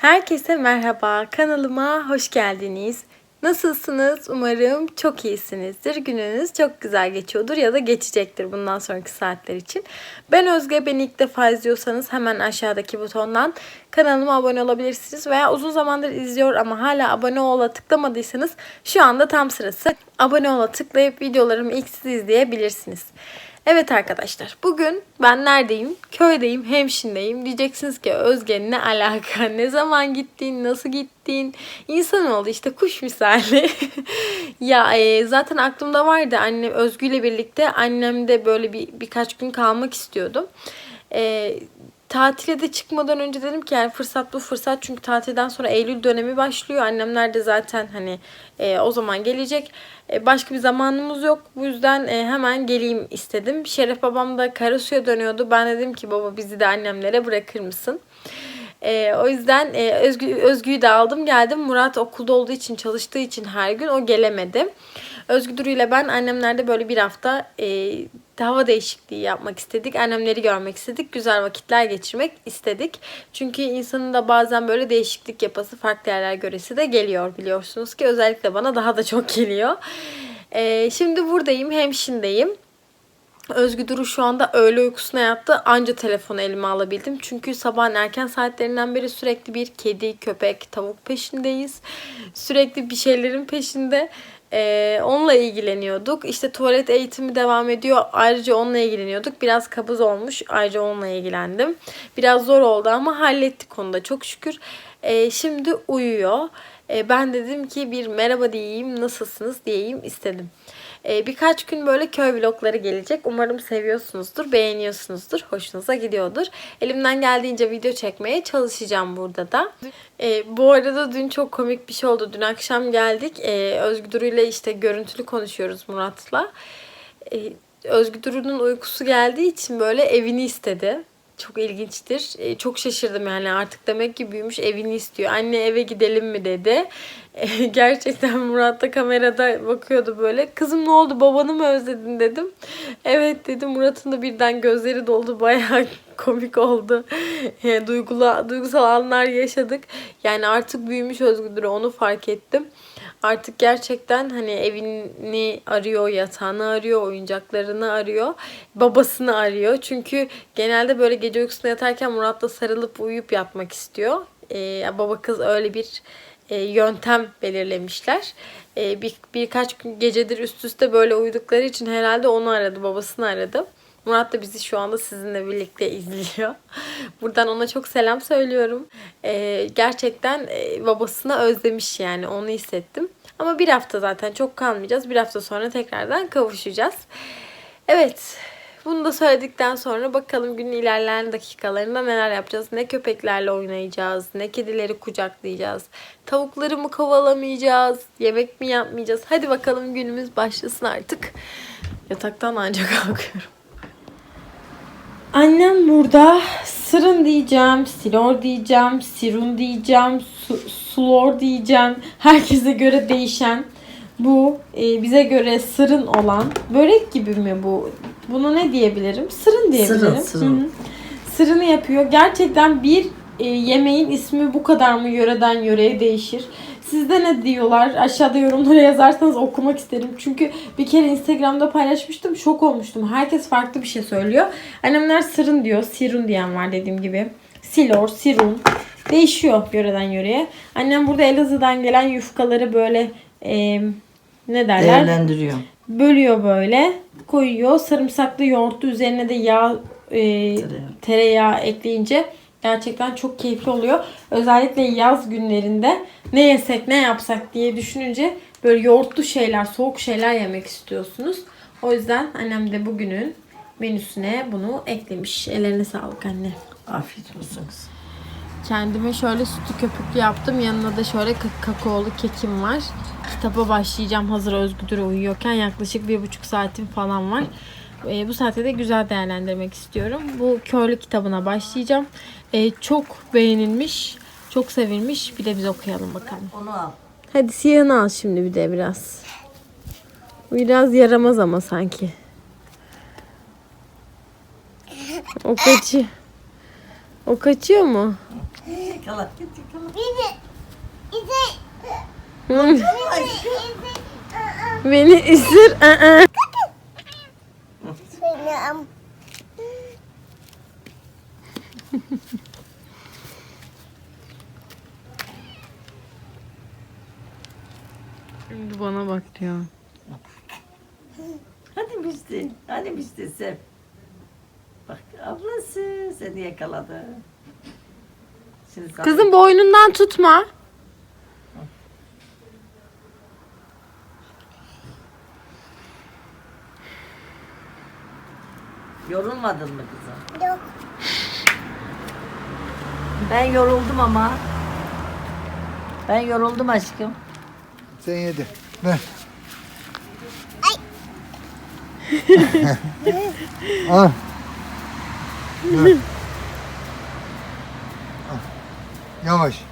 Herkese merhaba. Kanalıma hoş geldiniz. Nasılsınız? Umarım çok iyisinizdir. Gününüz çok güzel geçiyordur ya da geçecektir bundan sonraki saatler için. Ben Özge. Beni ilk defa izliyorsanız hemen aşağıdaki butondan kanalıma abone olabilirsiniz. Veya uzun zamandır izliyor ama hala abone ol'a tıklamadıysanız şu anda tam sırası. Abone ol'a tıklayıp videolarımı ilk siz izleyebilirsiniz. Evet arkadaşlar bugün ben neredeyim? Köydeyim, hemşindeyim. Diyeceksiniz ki Özge ne alaka? Ne zaman gittin? Nasıl gittin? İnsan oldu işte kuş misali. ya e, zaten aklımda vardı anne Özgü ile birlikte annemde böyle bir birkaç gün kalmak istiyordum. E, tatile de çıkmadan önce dedim ki yani fırsat bu fırsat çünkü tatilden sonra Eylül dönemi başlıyor. Annemler de zaten hani e, o zaman gelecek. E, başka bir zamanımız yok. Bu yüzden e, hemen geleyim istedim. Şeref babam da Karasu'ya dönüyordu. Ben dedim ki baba bizi de annemlere bırakır mısın? E, o yüzden e, Özgü, Özgü'yü de aldım geldim. Murat okulda olduğu için çalıştığı için her gün o gelemedi. Özgü Duru ile ben annemlerde böyle bir hafta e, hava değişikliği yapmak istedik. Annemleri görmek istedik. Güzel vakitler geçirmek istedik. Çünkü insanın da bazen böyle değişiklik yapası farklı yerler göresi de geliyor biliyorsunuz ki. Özellikle bana daha da çok geliyor. E, şimdi buradayım. Hemşindeyim. Özgü Duru şu anda öğle uykusuna yattı. Anca telefonu elime alabildim. Çünkü sabahın erken saatlerinden beri sürekli bir kedi, köpek, tavuk peşindeyiz. Sürekli bir şeylerin peşinde. Ee, onunla ilgileniyorduk. İşte tuvalet eğitimi devam ediyor. Ayrıca onunla ilgileniyorduk. Biraz kabız olmuş. Ayrıca onunla ilgilendim. Biraz zor oldu ama hallettik onu da çok şükür. Ee, şimdi uyuyor. Ee, ben dedim ki bir merhaba diyeyim, nasılsınız diyeyim istedim. Ee, birkaç gün böyle köy vlogları gelecek. Umarım seviyorsunuzdur, beğeniyorsunuzdur, hoşunuza gidiyordur. Elimden geldiğince video çekmeye çalışacağım burada da. Ee, bu arada dün çok komik bir şey oldu. Dün akşam geldik. Ee, Özgür ile işte görüntülü konuşuyoruz Murat'la. Duru'nun uykusu geldiği için böyle evini istedi. Çok ilginçtir. Ee, çok şaşırdım yani artık demek ki büyümüş evini istiyor. Anne eve gidelim mi dedi. Ee, gerçekten Murat da kamerada bakıyordu böyle. Kızım ne oldu babanı mı özledin dedim. Evet dedi Murat'ın da birden gözleri doldu. Bayağı komik oldu. Yani duygulu, duygusal anlar yaşadık. Yani artık büyümüş Özgür onu fark ettim. Artık gerçekten hani evini arıyor, yatağını arıyor, oyuncaklarını arıyor, babasını arıyor. Çünkü genelde böyle gece uykusuna yatarken Murat'la sarılıp uyuyup yatmak istiyor. Ee, baba kız öyle bir e, yöntem belirlemişler. E, bir, birkaç gecedir üst üste böyle uyudukları için herhalde onu aradı, babasını aradı. Murat da bizi şu anda sizinle birlikte izliyor. Buradan ona çok selam söylüyorum. Ee, gerçekten e, babasını özlemiş yani onu hissettim. Ama bir hafta zaten çok kalmayacağız. Bir hafta sonra tekrardan kavuşacağız. Evet. Bunu da söyledikten sonra bakalım günün ilerleyen dakikalarında neler yapacağız. Ne köpeklerle oynayacağız, ne kedileri kucaklayacağız, tavukları mı kovalamayacağız, yemek mi yapmayacağız. Hadi bakalım günümüz başlasın artık. Yataktan ancak kalkıyorum. Annem burada sırın diyeceğim, silor diyeceğim, sirun diyeceğim, su, sulor diyeceğim. Herkese göre değişen bu e, bize göre sırın olan börek gibi mi bu? Bunu ne diyebilirim? Sırın diyebilirim. Sırın, sırın. Hı hı. Sırını yapıyor. Gerçekten bir e, yemeğin ismi bu kadar mı yöreden yöreye değişir? Sizde ne diyorlar? Aşağıda yorumlara yazarsanız okumak isterim. Çünkü bir kere Instagram'da paylaşmıştım. Şok olmuştum. Herkes farklı bir şey söylüyor. Annemler sırın diyor. Sirun diyen var dediğim gibi. Silor, sirun. Değişiyor yöreden yöreye. Annem burada Elazığ'dan gelen yufkaları böyle e, ne derler? Değerlendiriyor. Bölüyor böyle. Koyuyor. Sarımsaklı yoğurtlu üzerine de yağ e, Tereyağı. tereyağı ekleyince gerçekten çok keyifli oluyor. Özellikle yaz günlerinde ne yesek ne yapsak diye düşününce böyle yoğurtlu şeyler, soğuk şeyler yemek istiyorsunuz. O yüzden annem de bugünün menüsüne bunu eklemiş. Ellerine sağlık anne. Afiyet olsun. Kendime şöyle sütlü köpüklü yaptım. Yanına da şöyle ka- kakaolu kekim var. Kitaba başlayacağım hazır Özgür uyuyorken. Yaklaşık bir buçuk saatim falan var. Ee, bu saate de güzel değerlendirmek istiyorum. Bu körlü kitabına başlayacağım. Ee, çok beğenilmiş, çok sevilmiş. Bir de biz okuyalım bakalım. Onu al. Hadi siyahını al şimdi bir de biraz. Biraz yaramaz ama sanki. O kaçıyor. O kaçıyor mu? Yakala. Git yakala. Beni ısır. ı-ı. Şimdi bana bak diyor. Hadi Müslü, hadi Müslü sev. Bak ablası seni yakaladı. Şimdi sana- Kızım boynundan tutma. Yorulmadın mı kızım? Yok. Ben yoruldum ama. Ben yoruldum aşkım. Sen yedi. Ver. Al. Dur. Al. Yavaş.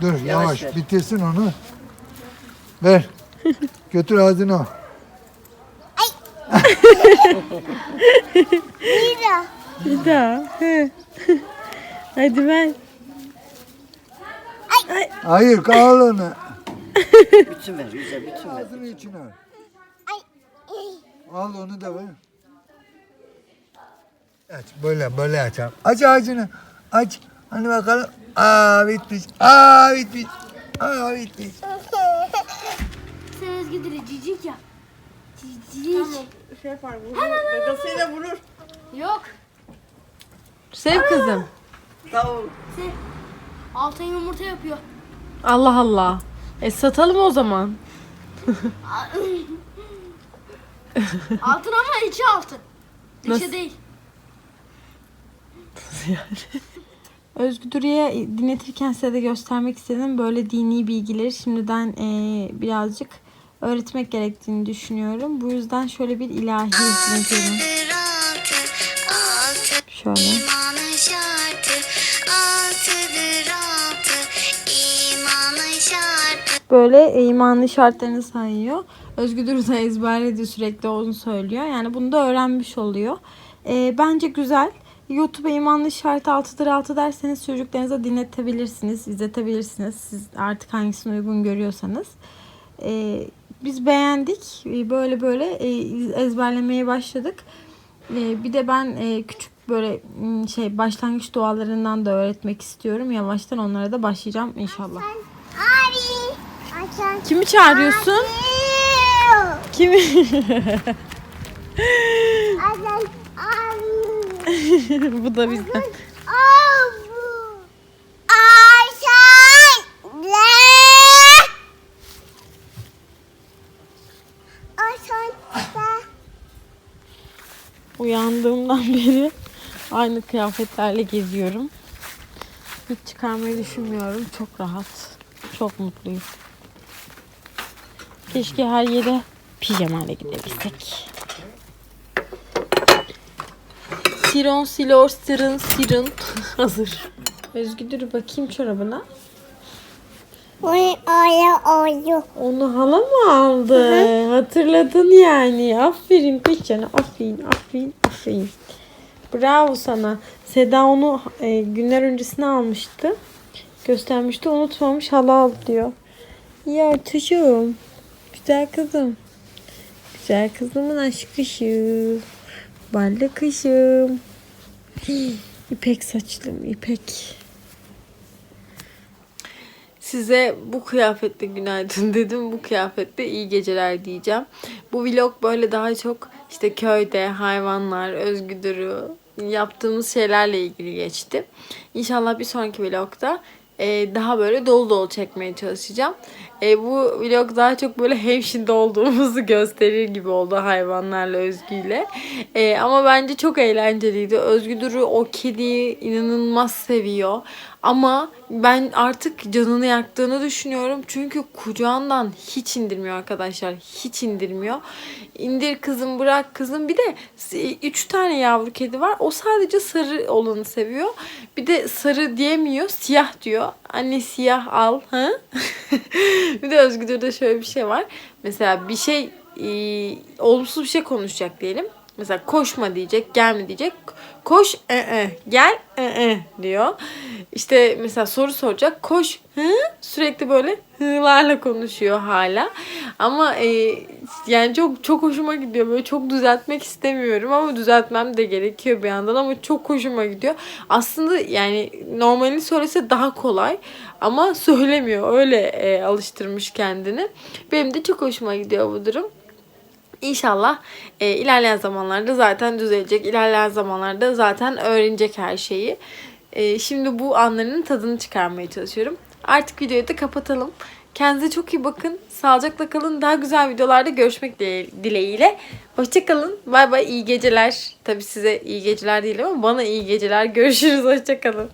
Dur yavaş. ver. Bitirsin onu. Ver. Götür ağzına. al. Bir daha. He. Hadi ver. Hayır kal onu. Bütün ver, güzel bütün ver. Ağzını içine al. Onu da ver. Aç böyle böyle aç. abi. Aç ağzını. Aç. Hani bakalım. Aa bitmiş. Aa bitmiş. Aa bitmiş. Sen Özgür Dili cicik yap. Cicik. Şey yapar vurur. Gagasıyla vurur. Yok. Sev kızım. Tavuk. Sen altın yumurta yapıyor. Allah Allah. E satalım o zaman. Altın ama içi altın. Dışı Nasıl? değil. Özgüdürü'ye dinletirken size de göstermek istedim. Böyle dini bilgileri şimdiden eee, birazcık öğretmek gerektiğini düşünüyorum. Bu yüzden şöyle bir ilahi dinletiyorum. Şöyle. Böyle e, imanlı şartlarını sayıyor. Özgüdür de ezberledi sürekli onu söylüyor. Yani bunu da öğrenmiş oluyor. E, bence güzel. YouTube'a imanlı şartı 6'dır 6 derseniz çocuklarınıza dinletebilirsiniz, izletebilirsiniz. Siz artık hangisini uygun görüyorsanız. E, biz beğendik. E, Böyle böyle e, ezberlemeye başladık. Bir de ben e, küçük böyle şey başlangıç dualarından da öğretmek istiyorum. Yavaştan onlara da başlayacağım inşallah. Abi Kimi çağırıyorsun? Kimi? Abi Bu da bizden. Uyandığımdan beri aynı kıyafetlerle geziyorum. Hiç çıkarmayı düşünmüyorum. Çok rahat. Çok mutluyum. Keşke her yere pijamayla gidebilsek. Siron, silor, sırın, sirın. Hazır. Özgü dur bakayım çorabına. Oy oy oy Onu hala mı aldı? Hatırladın yani. Aferin Peçene. Aferin, aferin, aferin. Bravo sana. Seda onu e, günler öncesine almıştı. Göstermişti. Unutmamış hala aldı diyor. Ya çocuğum. Güzel kızım. Güzel kızımın aşk kuşu. Ballı. Hii, İpek saçlım, ipek. Size bu kıyafetle günaydın dedim. Bu kıyafetle iyi geceler diyeceğim. Bu vlog böyle daha çok işte köyde hayvanlar, özgüdürü yaptığımız şeylerle ilgili geçti. İnşallah bir sonraki vlogda e, daha böyle dolu dolu çekmeye çalışacağım. E, bu vlog daha çok böyle hemşinde olduğumuzu gösterir gibi oldu hayvanlarla Özgü'yle. E, ama bence çok eğlenceliydi. Özgüdür'ü o kediyi inanılmaz seviyor. Ama ben artık canını yaktığını düşünüyorum. Çünkü kucağından hiç indirmiyor arkadaşlar. Hiç indirmiyor. İndir kızım bırak kızım. Bir de üç tane yavru kedi var. O sadece sarı olanı seviyor. Bir de sarı diyemiyor. Siyah diyor. Anne siyah al. Ha? bir de Özgür'de şöyle bir şey var. Mesela bir şey e, olumsuz bir şey konuşacak diyelim. Mesela koşma diyecek, gelme diyecek. Koş, e, e, gel, e, e diyor. İşte mesela soru soracak. Koş, hı? Sürekli böyle hılarla konuşuyor hala. Ama e, yani çok çok hoşuma gidiyor. Böyle çok düzeltmek istemiyorum ama düzeltmem de gerekiyor bir yandan ama çok hoşuma gidiyor. Aslında yani normalini söylese daha kolay ama söylemiyor. Öyle e, alıştırmış kendini. Benim de çok hoşuma gidiyor bu durum. İnşallah e, ilerleyen zamanlarda zaten düzelecek. İlerleyen zamanlarda zaten öğrenecek her şeyi. E, şimdi bu anlarının tadını çıkarmaya çalışıyorum. Artık videoyu da kapatalım. Kendinize çok iyi bakın. Sağlıcakla kalın. Daha güzel videolarda görüşmek dile- dileğiyle. Hoşçakalın. Bay bay. iyi geceler. Tabii size iyi geceler değil ama bana iyi geceler. Görüşürüz. Hoşçakalın.